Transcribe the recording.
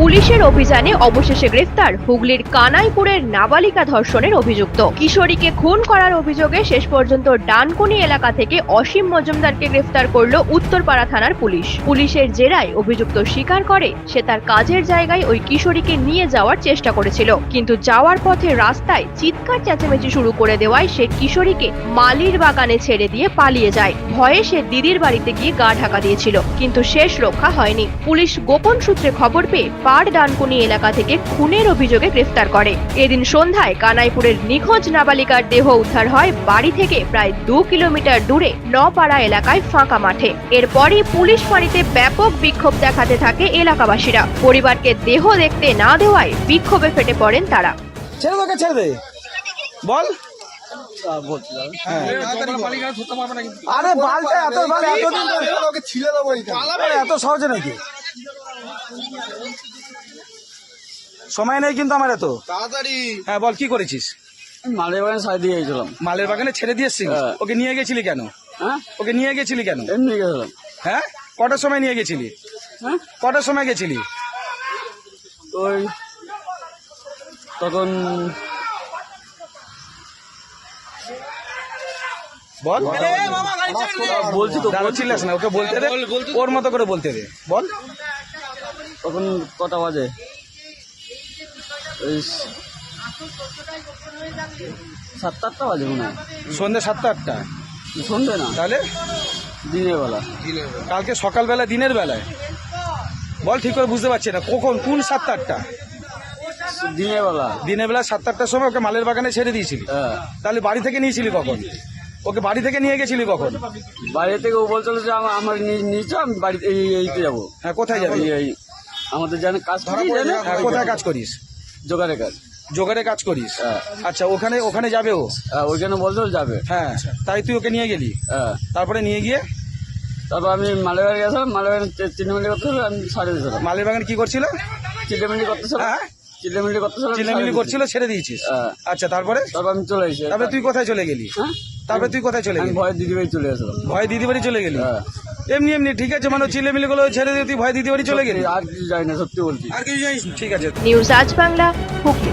পুলিশের অভিযানে অবশেষে গ্রেফতার হুগলির কানাইপুরের নাবালিকা ধর্ষণের অভিযুক্ত। কিশোরীকে খুন করার অভিযোগে শেষ পর্যন্ত ডানকুনি এলাকা থেকে অসীম মজুমদারকে গ্রেফতার করল উত্তরপাড়া থানার পুলিশ। পুলিশের জেরায় অভিযুক্ত স্বীকার করে সে তার কাজের জায়গায় ওই কিশোরীকে নিয়ে যাওয়ার চেষ্টা করেছিল। কিন্তু যাওয়ার পথে রাস্তায় চিৎকার চেঁচামেচি শুরু করে দেওয়ায় সে কিশোরীকে মালির বাগানে ছেড়ে দিয়ে পালিয়ে যায়। ভয়ে সে দিদির বাড়িতে গিয়ে গা ঢাকা দিয়েছিল, কিন্তু শেষ রক্ষা হয়নি। পুলিশ গোপন সূত্রে খবর পেয়ে পাড় ডানকুনি এলাকা থেকে খুনের অভিযোগে গ্রেফতার করে। এদিন সন্ধ্যায় কানাইপুরের নিখোঁজ নাবালিকার দেহ উদ্ধার হয় বাড়ি থেকে প্রায় দু কিলোমিটার দূরে নপাড়া এলাকায় ফাঁকা মাঠে। এরপরই পুলিশ ফাঁড়িতে ব্যাপক বিক্ষোভ দেখাতে থাকে এলাকাবাসীরা। পরিবারকে দেহ দেখতে না দেওয়ায় বিক্ষোভে ফেটে পড়েন তারা। ছেড়ে দে ছেড়ে দে। বল। হ্যাঁ। আরে বালটা এত বাল এতদিন ওকে ছিলে দেবো এত সহজে নাকি? সময় নেই কিন্তু আমার এত। তাড়াতাড়ি। হ্যাঁ বল কি করেছিস? মালের বাগানে সাইড দিয়ে গেছিলাম। মালের বাগানে ছেড়ে দিয়েছিস হ্যাঁ। ওকে নিয়ে গেছিলি কেন? হ্যাঁ? ওকে নিয়ে গেছিলি কেন? এমনি গেছিলাম। হ্যাঁ? কটার সময় নিয়ে গেছিলি? হ্যাঁ? কটার সময় গেছিলি? ওই তখন বল। বলছি তো না ওকে বলতে দে। ওর মতো করে বলতে দে। বল। তখন কটা বাজে। ওই সাতটা আটটা বাজে মনে হয়। সন্ধ্যে সাতটা আটটা? সন্ধে না। তাহলে? দিনের বেলা। কালকে সকালবেলা দিনের বেলায়? বল ঠিক করে বুঝতে পারছি না। কখন? কোন সাতটা আটটা? দিনের বেলা। দিনের বেলা সাতটা আটটার সময় ওকে মালের বাগানে ছেড়ে দিয়েছিলি। হ্যাঁ। তাহলে বাড়ি থেকে নিয়েছিলি কখন? ওকে বাড়ি থেকে নিয়ে গেছিলি কখন? বাড়ি থেকে ও বলছিল যে আমার আমার নিয়ে- নিয়েছো আমি বাড়িতে এইতে যাব। হ্যাঁ কোথায় যাবি? এই- আমাদের জানে কাজ করি হ্যাঁ কোথায় কাজ করিস? জোগাড়ে কাজ। জোগাড়ে কাজ করিস? হ্যাঁ। আচ্ছা ওখানে ওখানে যাবে ও? হ্যাঁ, ওইখানে বলছিল যাবে। হ্যাঁ তাই তুই ওকে নিয়ে গেলি? হ্যাঁ। তারপরে নিয়ে গিয়ে? তারপর আমি মালেবাড়ি গেছিলাম মালেবাড়ি চিনেমিলি করতেছিল আমি ছাড়ে দিয়েছিলাম। মালের বাগানে কি করছিল? চিনেমিলি করতেছিলাম হ্যাঁ। চিনেমিলি করতেছিলাম চিলেমিলি করছিল ছেড়ে দিয়েছিস। হ্যাঁ। আচ্ছা তারপরে? তারপর আমি চলে এসেছি তারপরে তুই কোথায় চলে গেলি? হ্যাঁ? তারপরে তুই কোথায় চলে আমি গেলি? ভয় দিদি বাড়ি চলে গেছিলাম। ভয় দিদি বাড়ি চলে গেলি? হ্যাঁ। এমনি এমনি ঠিক আছে মানে চিলেমিলি গুলো ছেড়ে দিয়ে তুই ভয় দিতে বাড়ি চলে গেলি। আর কিছু যাই না সত্যি বলছি। আর কিছু যাই ঠিক আছে। নিউজ আজ বাংলা হুগলি।